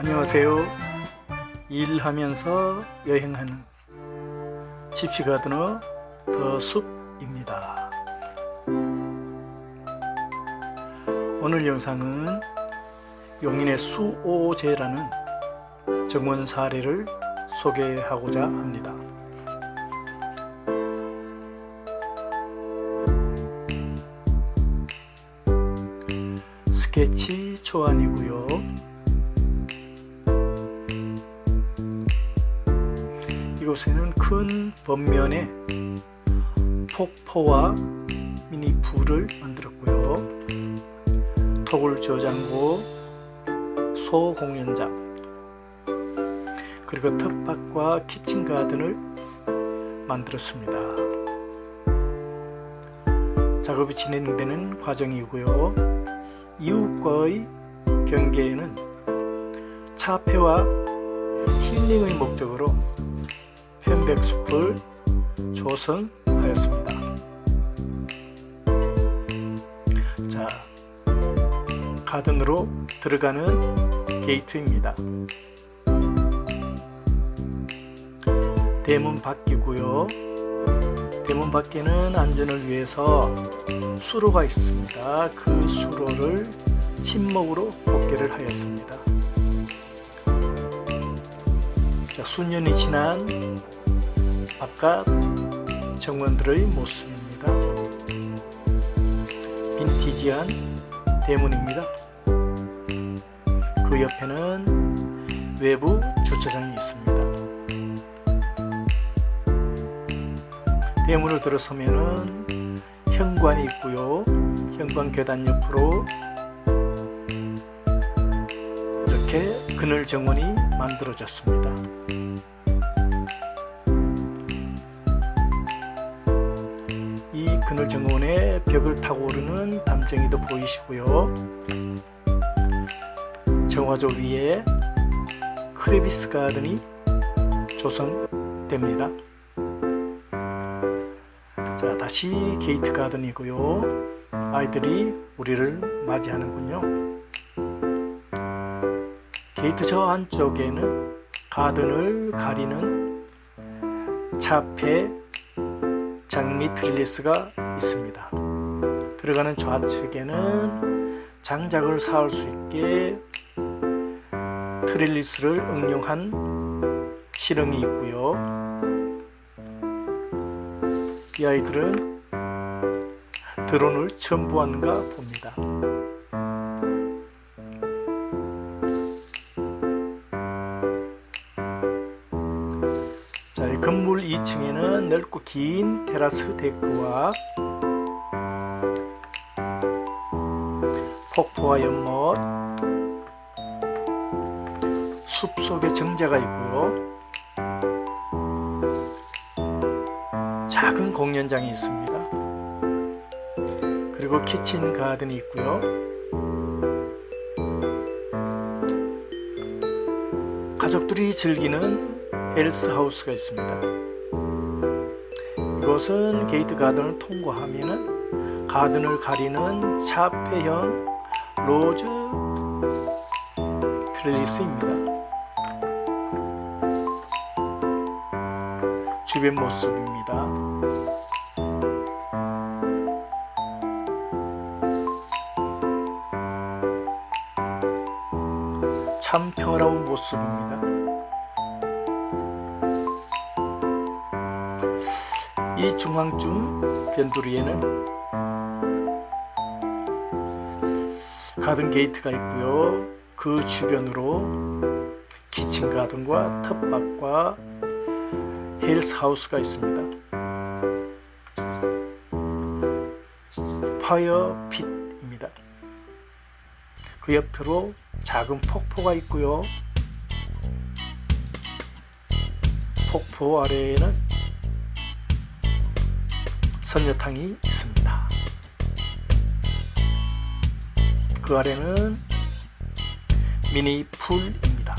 안녕하세요. 일하면서 여행하는 집시 가드너 더 숲입니다. 오늘 영상은 용인의 수오제라는 정원 사례를 소개하고자 합니다. 스케치 초안이고요. 이곳에는 큰 범면에 폭포와 미니 풀을 만들었고요. 톡을 저장고 소 공연장 그리고 텃밭과 키친 가든을 만들었습니다. 작업이 진행되는 과정이고요. 이웃과의 경계에는 차폐와 힐링의 목적으로 편백 숲을 조성하였습니다. 자, 가든으로 들어가는 게이트입니다. 대문 밖이고요. 대문 밖에는 안전을 위해서 수로가 있습니다. 그 수로를 침목으로 복개를 하였습니다. 자, 수년이 지난 바깥 정원들의 모습입니다. 빈티지한 대문입니다. 그 옆에는 외부 주차장이 있습니다. 대문을 들어서면은 현관이 있고요. 현관 계단 옆으로 이렇게 그늘 정원이 만들어졌습니다. 그늘 정원의 벽을 타고 오르는 담쟁이도 보이시고요. 정화조 위에 크레비스 가든이 조성됩니다. 자, 다시 게이트 가든이고요. 아이들이 우리를 맞이하는군요. 게이트 저 안쪽에는 가든을 가리는 차폐 장미 트릴리스가 있습니다. 들어가는 좌측에는 장작을 쌓을 수 있게 트릴리스를 응용한 실흥이 있고요. 이 아이들은 드론을 보았는가 봅니다. 2층에는 넓고 긴 테라스 데크와 폭포와 연못, 숲 속에 정자가 있고요. 작은 공연장이 있습니다. 그리고 키친 가든이 있고요. 가족들이 즐기는 헬스 하우스가 있습니다. 이곳은 게이트 가든을 통과하면은 가든을 가리는 차폐형 로즈 트레이스입니다. 주변 모습입니다. 참 평화로운 모습입니다. 이 중앙쯤 변두리에는 가든 게이트가 있고요. 그 주변으로 키친 가든과 텃밭과 헬스 하우스가 있습니다. 파이어 핏입니다. 그 옆으로 작은 폭포가 있고요. 폭포 아래에는 선녀탕이 있습니다. 그 아래는 미니 풀입니다.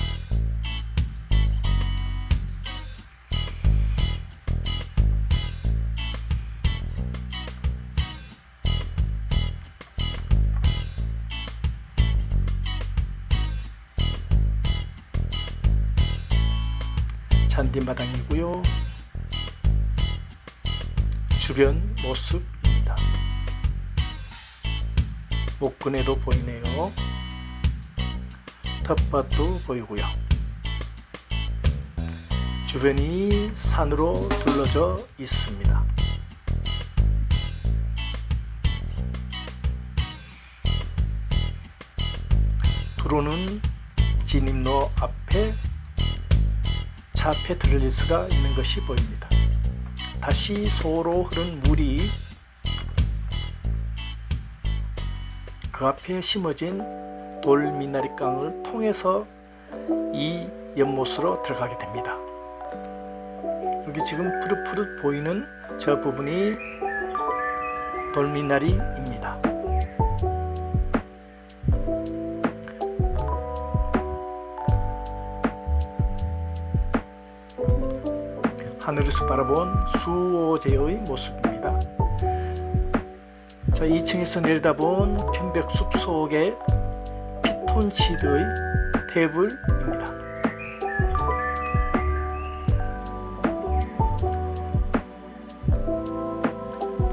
잔디마당이고요. 주변 모습입니다. 목근에도 보이네요. 텃밭도 보이고요. 주변이 산으로 둘러져 있습니다. 도로는 진입로 앞에 차 앞에 들릴 수가 있는 것이 보입니다. 다시 소로 흐른 물이 그 앞에 심어진 돌미나리깡을 통해서 이 연못으로 들어가게 됩니다. 여기 지금 푸릇푸릇 보이는 저 부분이 돌미나리입니다. 하늘에서 바라본 수오제의 모습입니다. 자, 2층에서 내려다본 편백 숲 속의 피톤치드의 테이블입니다.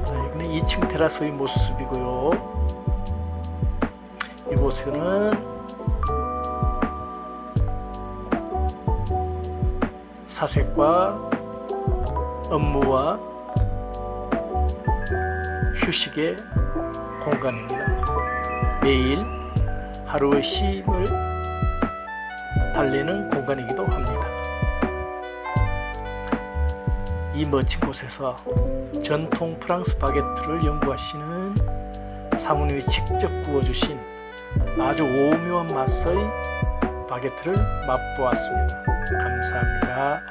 자, 여기는 2층 테라스의 모습이고요. 이곳에는 사색과 업무와 휴식의 공간입니다. 매일 하루의 쉼을 달래는 공간이기도 합니다. 이 멋진 곳에서 전통 프랑스 바게트를 연구하시는 사모님이 직접 구워주신 아주 오묘한 맛의 바게트를 맛보았습니다. 감사합니다.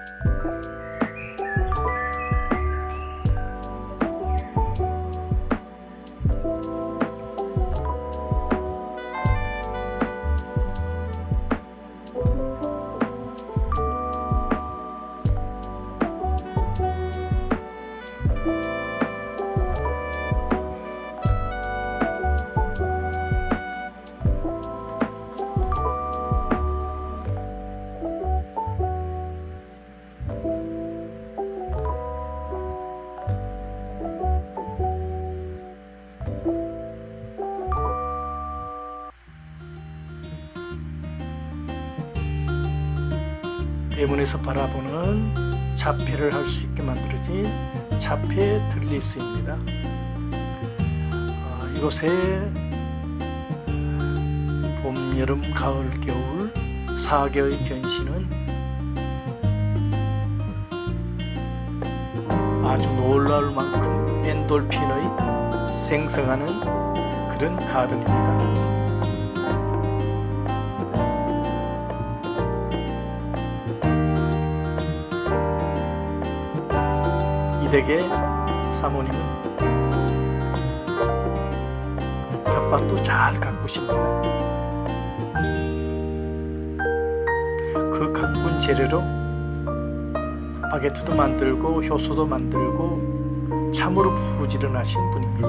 대문에서 바라보는 자폐를 할 수 있게 만들어진 자폐 들리스입니다. 아, 이곳에 봄, 여름, 가을, 겨울 4개의 변신은 아주 놀라울 만큼 엔돌핀의 생성하는 그런 가든입니다. 이댁의 사모님은 텃밭도 잘 가꾸십니다. 그 가꾼 재료로 바게트도 만들고 효소도 만들고 참으로 부지런하신 분입니다.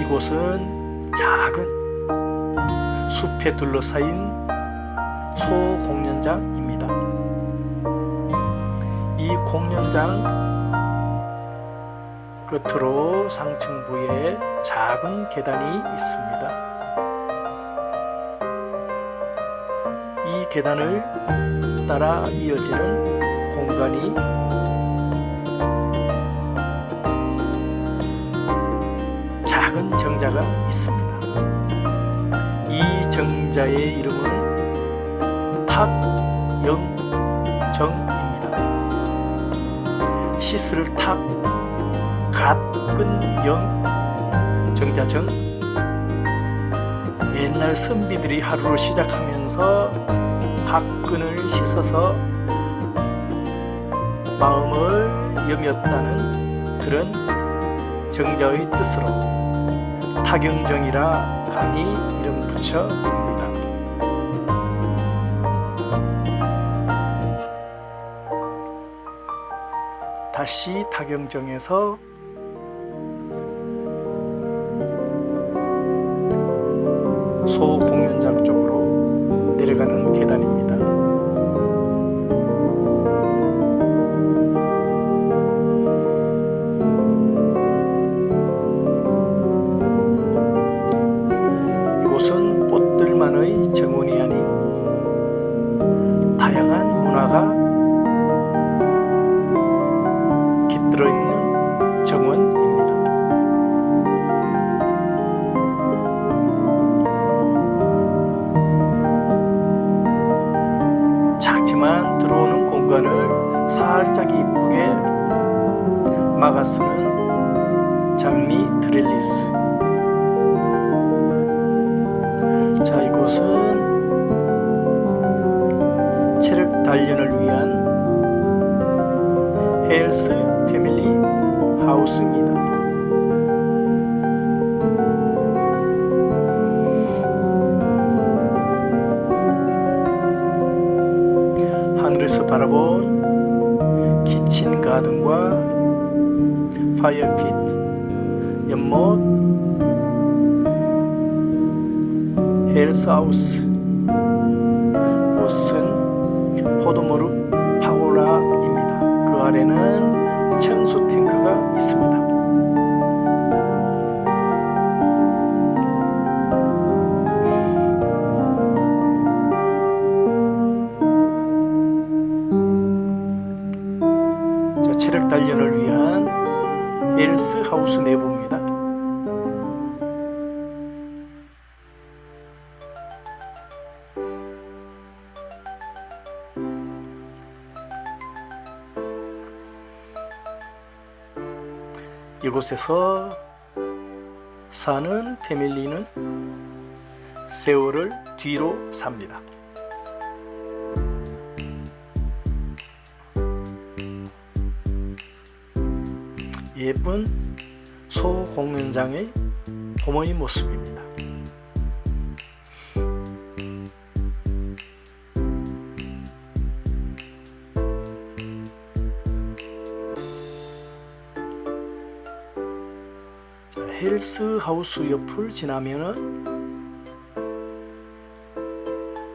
이곳은 작은 숲에 둘러싸인 소공연장입니다. 이 공연장 끝으로 상층부에 작은 계단이 있습니다. 이 계단을 따라 이어지는 공간이 작은 정자가 있습니다. 이 정자의 이름은 탁영정입니다. 시스를 탁, 갓근 영, 정자정. 옛날 선비들이 하루를 시작하면서 갓근을 씻어서 마음을 여몄다는 그런 정자의 뜻으로 타경정이라 감히 이름 붙여 봅니다. 다시 타경정에서 소 바라본 키친 가든과 파이어핏, 연못, 헬스하우스 곳은 포도무릎 파고라입니다. 그 아래는 단련을 위한 헬스 하우스 내부입니다. 이곳에서 사는 패밀리는 세월을 뒤로 삽니다. 예쁜 소 공연장의 봄의 모습입니다. 자, 헬스 하우스 옆을 지나면은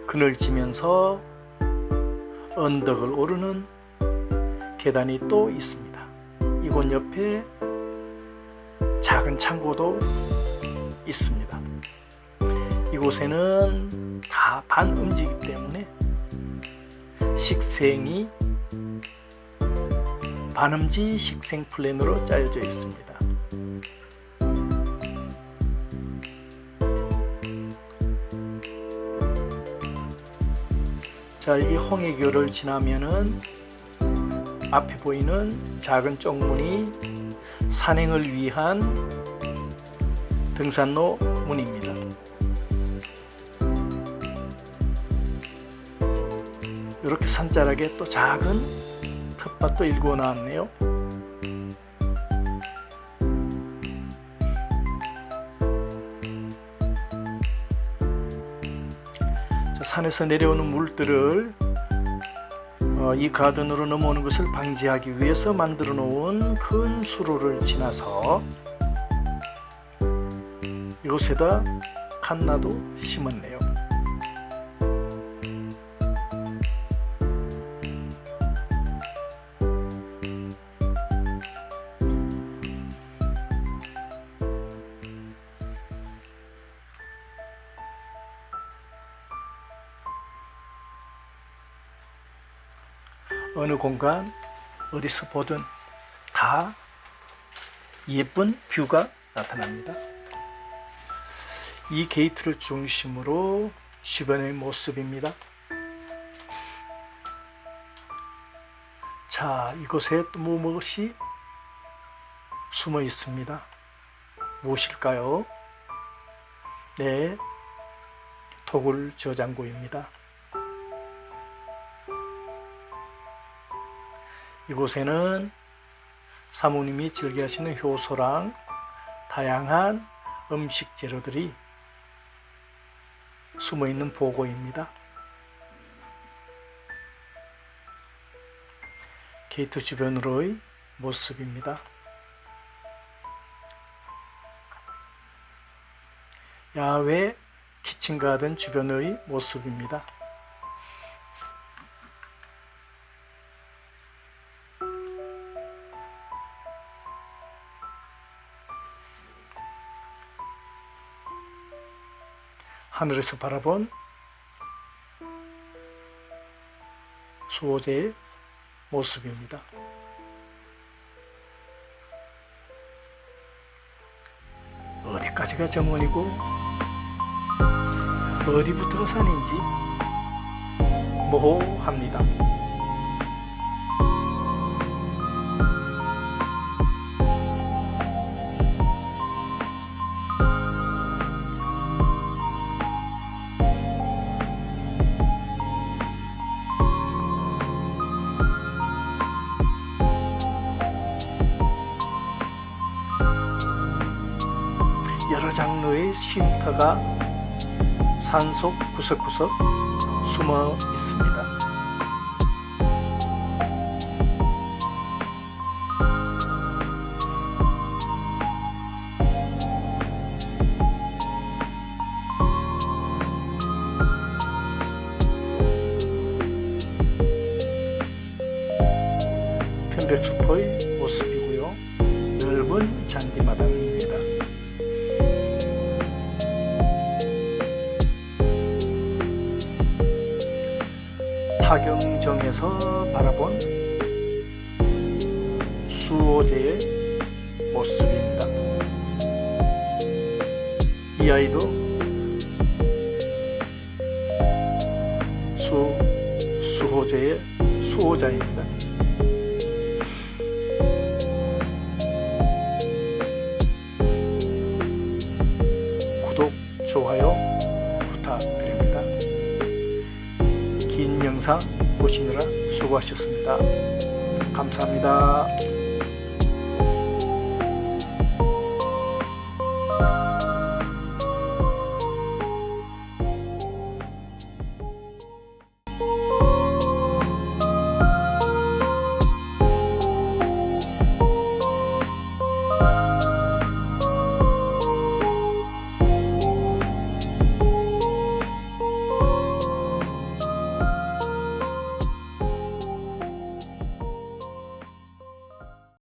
그늘 지면서 언덕을 오르는 계단이 또 있습니다. 이곳 옆에 작은 창고도 있습니다. 이곳에는 다 반음지기 때문에 식생이 반음지 식생 플랜으로 짜여져 있습니다. 자, 이 홍해교를 지나면은 앞에 보이는 작은 쪽문이 산행을 위한 등산로 문입니다. 이렇게 산자락에 또 작은 텃밭도 일구어 나왔네요. 자, 산에서 내려오는 물들을 어, 이 가든으로 넘어오는 것을 방지하기 위해서 만들어 놓은 큰 수로를 지나서 이곳에다 칸나도 심었네요. 어느 공간 어디서 보든 다 예쁜 뷰가 나타납니다. 이 게이트를 중심으로 주변의 모습입니다. 자, 이곳에 또 무엇이 숨어 있습니다. 무엇일까요? 네, 토굴 저장고입니다. 이곳에는 사모님이 즐겨하시는 효소랑 다양한 음식 재료들이 숨어 있는 보고입니다. 게이트 주변으로의 모습입니다. 야외 키친가든 주변의 모습입니다. 하늘에서 바라본 수호제의 모습입니다. 어디까지가 정원이고 어디부터가 산인지 모호합니다. 쉼터가 산속 구석구석 숨어 있습니다. 타경정에서 바라본 수호제의 모습입니다. 이 아이도 수 수호제의 수호자입니다. 보시느라 수고하셨습니다. 감사합니다.